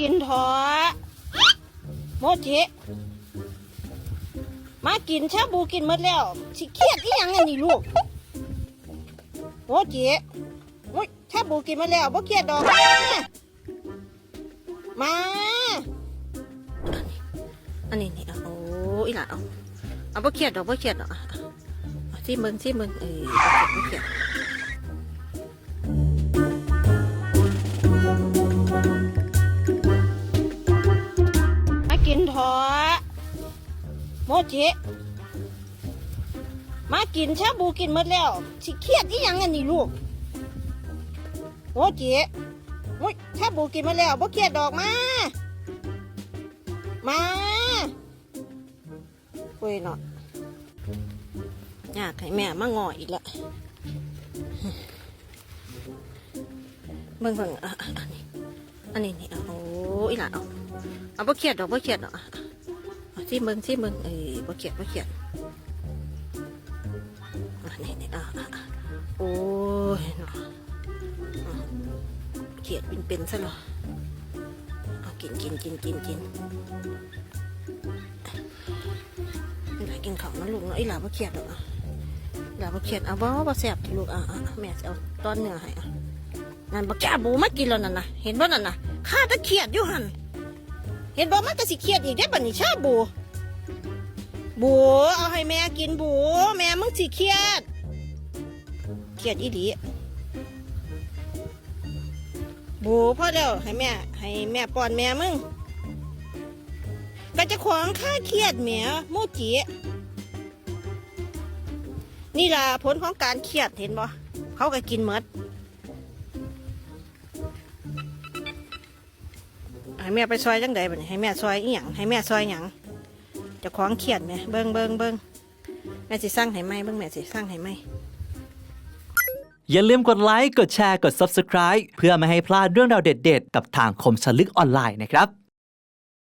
กินเถอะโมจิมากินชาบูกินหมดแล้วสิเครียดอีหยังอันนี้ลูกโมจิโอ้ยชาบูกินหมดแล้วบ่เครียดดอกมาอันนี้นี่อาโอ้อีหล่ะเอาเอาบ่เครียดดอกบ่เครียดดอกอะอ่เอาที่มึงที่มึงเออบ่เครียดบ่เครียด โมจิมากินชาบูกินหมดแล้วสิเครียดอีหยังอันนี้ลูกโมจิโอ้ยชาบูกินหมดแล้วบ่เครียดดอกมา มาเว้ยเนาะอยากให้แม่มางออีกละเบิ่งเบิ่งอันนี้อันนี้นี่เอาโอ้อีหล่ะเอาเอาบ่เขียดดอกบ่เขียดดอก ที่เมึงที่เมึงเอ้ยบ่เขียดบ่เขียดอะนี่นี่อะอะโอ้ยเนาะอะเขียดเป็นเป็นซะเหรอเอากินกินกินกินกินไม่ได้กินข้าวนะลูกเนาะไอ้หลาบ่เขียดดอกอะหลาบ่เขียดเอาบ่บ่แซ่บลูกอะอะแม่จะเอาตอนเนื้อให้อะนั่นบักแก้บูมากินแล้วนั่นน่ะเห็นบ่นั่นน่ะข้าตะเขียดอยู่หั่น เห็นบอมันก็สิเครียดอีกได้บัดนี้ชาบู บูเอาให้แม่กินบู แม่มึงสิเครียด เครียดอีหลีบูพอแล้วให้แม่ ให้แม่ป้อนแม่มึงก็จะขวางค่าเครียดแหม่โมจินี่ล่ะผลของการเครียดเห็นบ่เขาก็กินหมด ให้แม่ไปซอยจังใดบัดนี้ให้แม่ซอยอีหยังให้แม่ซอยหยังจะคล้องเขียดไหมเบิ้งเบิ้งเบิ้งแม่สิสั่งให้ไหมเบิ้งแม่สิสั่งให้ไหมอย่าลืมกดไลค์ กดแชร์ กด Subscribe เพื่อไม่ให้พลาดเรื่องราวเด็ดๆ กับทางคมสลึกออนไลน์นะครับ